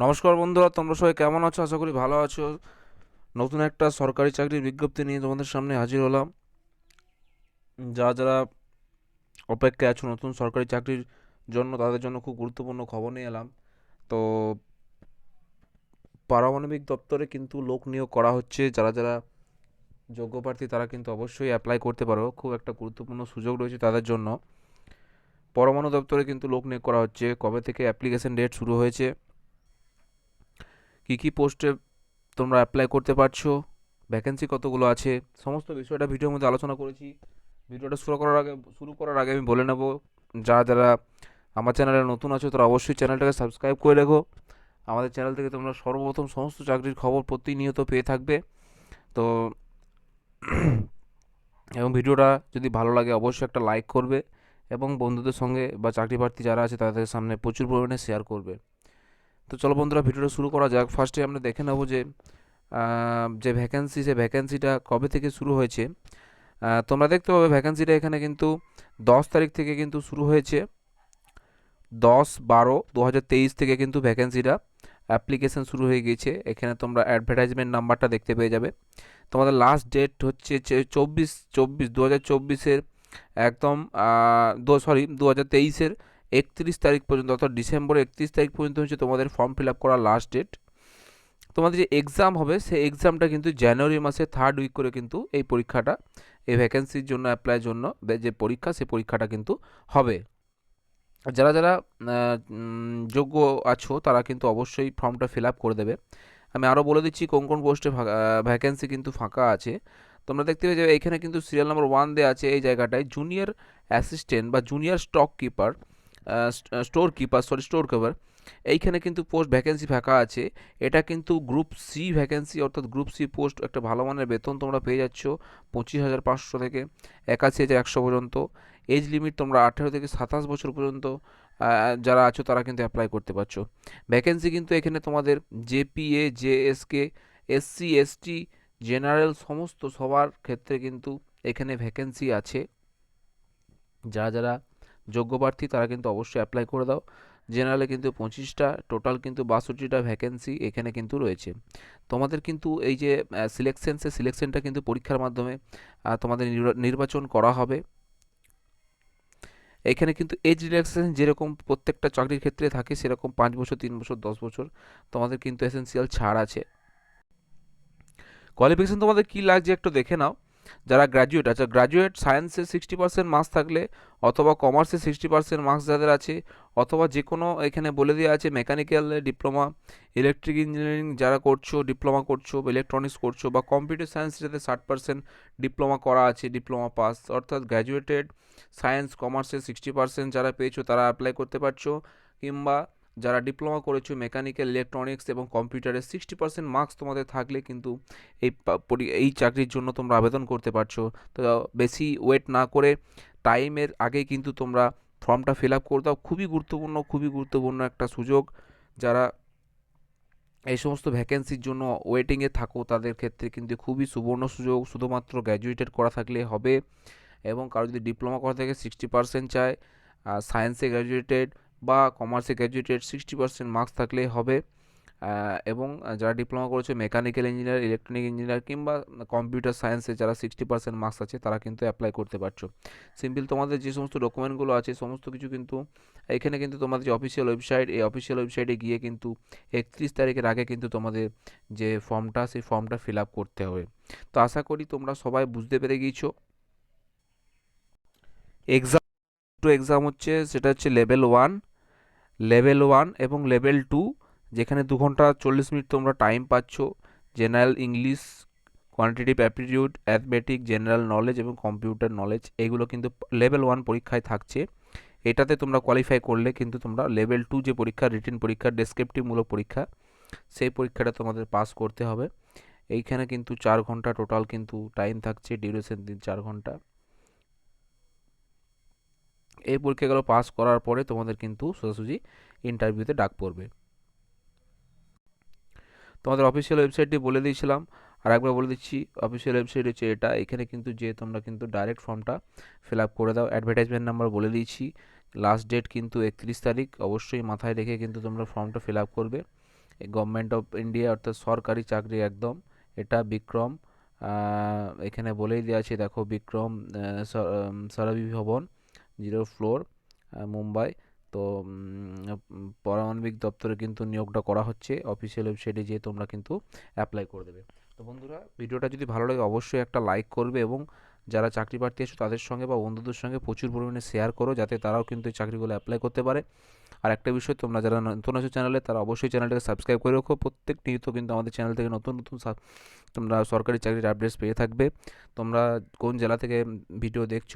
নমস্কার বন্ধুরা, তোমরা সবাই কেমন আছো? আশা করি ভালো আছো। নতুন একটা সরকারি চাকরির বিজ্ঞপ্তি নিয়ে তোমাদের সামনে হাজির হলাম। যারা যারা অপেক্ষায় আছো নতুন সরকারি চাকরির জন্য, তাদের জন্য খুব গুরুত্বপূর্ণ খবর নিয়ে এলাম। তো, পারমাণবিক দপ্তরে কিন্তু লোক নিয়োগ করা হচ্ছে। যারা যারা যোগ্য প্রার্থী, তারা কিন্তু অবশ্যই অ্যাপ্লাই করতে পারো। খুব একটা গুরুত্বপূর্ণ সুযোগ রয়েছে তাদের জন্য। পরমাণু দপ্তরে কিন্তু লোক নিয়োগ করা হচ্ছে। কবে থেকে অ্যাপ্লিকেশন ডেট শুরু হয়েছে? কী কী পোস্টে তোমরা অ্যাপ্লাই করতে পারছ? ভ্যাকেন্সি কতগুলো আছে? সমস্ত বিষয়টা ভিডিওর মধ্যে আলোচনা করেছি। ভিডিওটা শুরু করার আগে, শুরু করার আগে আমি বলে নেব, যারা যারা আমার চ্যানেলে নতুন আছো, তারা অবশ্যই চ্যানেলটাকে সাবস্ক্রাইব করে রেখো। আমাদের চ্যানেল থেকে তোমরা সর্বপ্রথম সমস্ত চাকরির খবর প্রতিনিয়ত পেয়ে থাকবে। তো, এবং ভিডিওটা যদি ভালো লাগে, অবশ্যই একটা লাইক করবে এবং বন্ধুদের সঙ্গে বা চাকরি প্রার্থী যারা আছে, তাদের সামনে প্রচুর পরিমাণে শেয়ার করবে। তো চলো বন্ধুরা, ভিডিওটা শুরু করা যাক। ফার্স্টে আমরা দেখে নেব যে যে ভ্যাকেন্সি সে ভ্যাকেন্সিটা কবে থেকে শুরু হয়েছে। তোমরা দেখতে পাবে ভ্যাকেন্সিটা এখানে কিন্তু দশ তারিখ থেকে কিন্তু শুরু হয়েছে। দশ বারো দু থেকে কিন্তু ভ্যাকেন্সিটা অ্যাপ্লিকেশন শুরু হয়ে গিয়েছে। এখানে তোমরা অ্যাডভার্টাইজমেন্ট নাম্বারটা দেখতে পেয়ে যাবে। তোমাদের লাস্ট ডেট হচ্ছে চব্বিশ চব্বিশ দু হাজার চব্বিশের একদম সরি দু হাজার তেইশের একত্রিশ তারিখ পর্যন্ত অর্থাৎ ডিসেম্বর একত্রিশ তারিখ পর্যন্ত হচ্ছে তোমাদের ফর্ম ফিল আপ করার লাস্ট ডেট তোমাদের যে এক্সাম হবে, সেই এক্সামটা কিন্তু জানুয়ারি মাসে থার্ড উইক করে কিন্তু এই পরীক্ষাটা, এই ভ্যাকেন্সির জন্য অ্যাপ্লাইয়ের জন্য যে পরীক্ষা সেই পরীক্ষাটা কিন্তু হবে। যারা যারা যোগ্য আছো, তারা কিন্তু অবশ্যই ফর্মটা ফিল আপ করে দেবে। আমি আরও বলে দিচ্ছি, কোন কোন পোস্টে ভ্যাকেন্সি কিন্তু ফাঁকা আছে। তোমরা দেখতে পেয়ে যাবে, এখানে কিন্তু সিরিয়াল নম্বর ওয়ান দেওয়া আছে এই জায়গাটায়। জুনিয়র অ্যাসিস্ট্যান্ট বা junior stock keeper store keeper sorry store keeper এইখানে কিন্তু পোস্ট ভ্যাকেন্সি ফাঁকা আছে। এটা কিন্তু গ্রুপ সি ভ্যাকেন্সি অর্থাৎ গ্রুপ সি পোস্ট একটা ভালো মানের বেতন তোমরা পেয়ে যাচ্ছ পঁচিশ হাজার পাঁচশো থেকে একাশি হাজার একশো পর্যন্ত। এজ লিমিট তোমরা আঠেরো থেকে সাতাশ বছর পর্যন্ত যারা আছো তারা কিন্তু অ্যাপ্লাই করতে পারছ। ভ্যাকেন্সি কিন্তু এখানে তোমাদের JPA JSK SC ST general সমস্ত সবার ক্ষেত্রে কিন্তু এখানে ভ্যাকেন্সি আছে। যারা যারা যোগ্য প্রার্থী, তারা কিন্তু অবশ্যই অ্যাপ্লাই করে দাও। জেনারেলে কিন্তু পঁচিশটা টোটাল কিন্তু বাষট্টিটা ভ্যাকেন্সি এখানে কিন্তু রয়েছে। তোমাদের কিন্তু এই যে সিলেকশন সে সিলেকশনটা কিন্তু পরীক্ষার মাধ্যমে তোমাদের নির্বা- নির্বাচন করা হবে। এখানে কিন্তু এজ রিল্যাক্সেশন যেরকম প্রত্যেকটা চাকরির ক্ষেত্রে থাকে, সেরকম পাঁচ বছর, তিন বছর, দশ বছর তোমাদের কিন্তু এসেন্সিয়াল ছাড় আছে। কোয়ালিফিকেশন তোমাদের কী লাগছে একটু দেখে নাও। যারা গ্র্যাজুয়েট আছে গ্র্যাজুয়েট সায়েন্সে সিক্সটি পার্সেন্ট মার্কস থাকলে অথবা কমার্সে সিক্সটি পার্সেন্ট মার্কস যাদের আছে, অথবা যে কোনো এখানে বলে দেওয়া আছে মেকানিক্যাল ডিপ্লোমা ইলেকট্রিক ইঞ্জিনিয়ারিং যারা করছ ডিপ্লোমা করছ ইলেকট্রনিক্স করছ বা কম্পিউটার সায়েন্স যাতে ষাট পার্সেন্ট ডিপ্লোমা করা আছে ডিপ্লোমা পাস অর্থাৎ গ্র্যাজুয়েটেড সায়েন্স কমার্সে সিক্সটি পার্সেন্ট যারা পেয়েছ তারা অ্যাপ্লাই করতে পারছ কিংবা যারা ডিপ্লোমা করেছ, মেকানিক্যাল, ইলেকট্রনিক্স এবং কম্পিউটারে সিক্সটি পার্সেন্ট মার্কস তোমাদের থাকলে কিন্তু এই এই চাকরির জন্য তোমরা আবেদন করতে পারছ। তো বেশি ওয়েট না করে টাইমের আগেই কিন্তু তোমরা ফর্মটা ফিল আপ করে দাও। খুবই গুরুত্বপূর্ণ খুবই গুরুত্বপূর্ণ একটা সুযোগ। যারা এই সমস্ত ভ্যাকেন্সির জন্য ওয়েটিংয়ে থাকো, তাদের ক্ষেত্রে কিন্তু খুবই সুবর্ণ সুযোগ। শুধুমাত্র গ্র্যাজুয়েটেড করা থাকলে হবে এবং কারও যদি ডিপ্লোমা করা থাকে সিক্সটি পার্সেন্ট চায় সায়েন্সে গ্র্যাজুয়েটেড বা কমার্সে গ্র্যাজুয়েটেড সিক্সটি পার্সেন্ট মার্কস থাকলেই হবে। এবং যারা ডিপ্লোমা করেছে মেকানিক্যাল ইঞ্জিনিয়ার ইলেকট্রনিক ইঞ্জিনিয়ার কিংবা কম্পিউটার সায়েন্সে যারা সিক্সটি পার্সেন্ট মার্কস আছে, তারা কিন্তু অ্যাপ্লাই করতে পারছ। সিম্পল তোমাদের যে সমস্ত ডকুমেন্টগুলো আছে, সমস্ত কিছু কিন্তু, এখানে কিন্তু তোমাদের যে অফিসিয়াল ওয়েবসাইট এই অফিসিয়াল ওয়েবসাইটে গিয়ে কিন্তু একত্রিশ তারিখের আগে কিন্তু তোমাদের যে ফর্মটা সেই ফর্মটা ফিল আপ করতে হবে। তো আশা করি তোমরা সবাই বুঝতে পেরে গিয়েছো। এক্সাম টু এক্সাম হচ্ছে, সেটা হচ্ছে লেভেল ওয়ান লেভেল ওয়ান এবং লেভেল টু, যেখানে দু ঘণ্টা চল্লিশ মিনিট তোমরা টাইম পাচ্ছ। General English quantitative aptitude arithmetic general knowledge এবং কম্পিউটার নলেজ এগুলো কিন্তু লেভেল ওয়ান পরীক্ষায় থাকছে। এটাতে তোমরা কোয়ালিফাই করলে কিন্তু তোমরা লেভেল টু যে পরীক্ষা রিটেন পরীক্ষা ডেসক্রিপটিভমূলক পরীক্ষা, সেই পরীক্ষাটা তোমাদের পাস করতে হবে। এইখানে কিন্তু চার ঘণ্টা টোটাল কিন্তু টাইম থাকছে ডিউরেশন দিন চার ঘণ্টা। এই পরীক্ষাগুলো পাস করার পরে তোমাদের কিন্তু সোজাসুজি ইন্টারভিউতে ডাক পড়বে। তোমাদের অফিসিয়াল ওয়েবসাইটটি বলে দিয়েছিলাম। আর একবার বলে দিচ্ছি অফিসিয়াল ওয়েবসাইট হচ্ছে এটা। এখানে কিন্তু যে তোমরা কিন্তু ডাইরেক্ট ফর্মটা ফিল আপ করে দাও। অ্যাডভার্টাইজমেন্ট নাম্বার বলে দিয়েছি। লাস্ট ডেট কিন্তু একত্রিশ তারিখ। অবশ্যই মাথায় রেখে কিন্তু তোমরা ফর্মটা ফিল আপ করবে। গভর্নমেন্ট অফ ইন্ডিয়া অর্থাৎ সরকারি চাকরি একদম। এটা বিক্রম এখানে বলেই দেওয়া আছে, দেখো বিক্রম সারাবি ভবন। Zero floor Mumbai. তো পারমাণবিক দপ্তরে কিন্তু নিয়োগটা করা হচ্ছে। অফিসিয়াল ওয়েবসাইটে যেয়ে তোমরা কিন্তু অ্যাপ্লাই করে দেবে। তো বন্ধুরা, ভিডিওটা যদি ভালো লাগে অবশ্যই একটা লাইক করবে এবং যারা চাকরি প্রার্থী আছো তাদের সঙ্গে বা বন্ধুদের সঙ্গে প্রচুর পরিমাণে শেয়ার করো যাতে তারাও কিন্তু এই চাকরিগুলো অ্যাপ্লাই করতে পারে। আর একটা বিষয়, তোমরা যারা নতুন আছো চ্যানেলে তারা অবশ্যই চ্যানেলটাকে সাবস্ক্রাইব করে রাখো। প্রত্যেক নিয়ত কিন্তু আমাদের চ্যানেল থেকে নতুন নতুন তোমরা সরকারি চাকরির আপডেটস পেয়ে থাকবে। তোমরা কোন জেলা থেকে ভিডিও দেখছ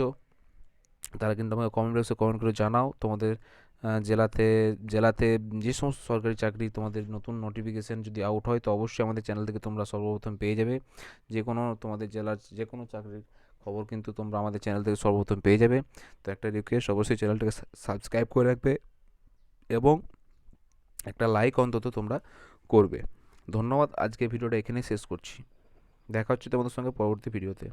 তারা কিন্তু আমাকে কমেন্ট বক্সে কমেন্ট করে জানাও। তোমাদের জেলাতে জেলাতে যে সমস্ত সরকারি চাকরি তোমাদের নতুন নোটিফিকেশান যদি আউট হয়, তো অবশ্যই আমাদের চ্যানেল থেকে তোমরা সর্বপ্রথম পেয়ে যাবে। যে কোনো তোমাদের জেলার যে কোনো চাকরির খবর কিন্তু তোমরা আমাদের চ্যানেল থেকে সর্বপ্রথম পেয়ে যাবে। তো একটা রিকোয়েস্ট অবশ্যই চ্যানেলটাকে সাবস্ক্রাইব করে রাখবে এবং একটা লাইক অন্তত তোমরা করবে। ধন্যবাদ। আজকে ভিডিওটা এখানেই শেষ করছি। দেখা হচ্ছে তোমাদের সঙ্গে পরবর্তী ভিডিওতে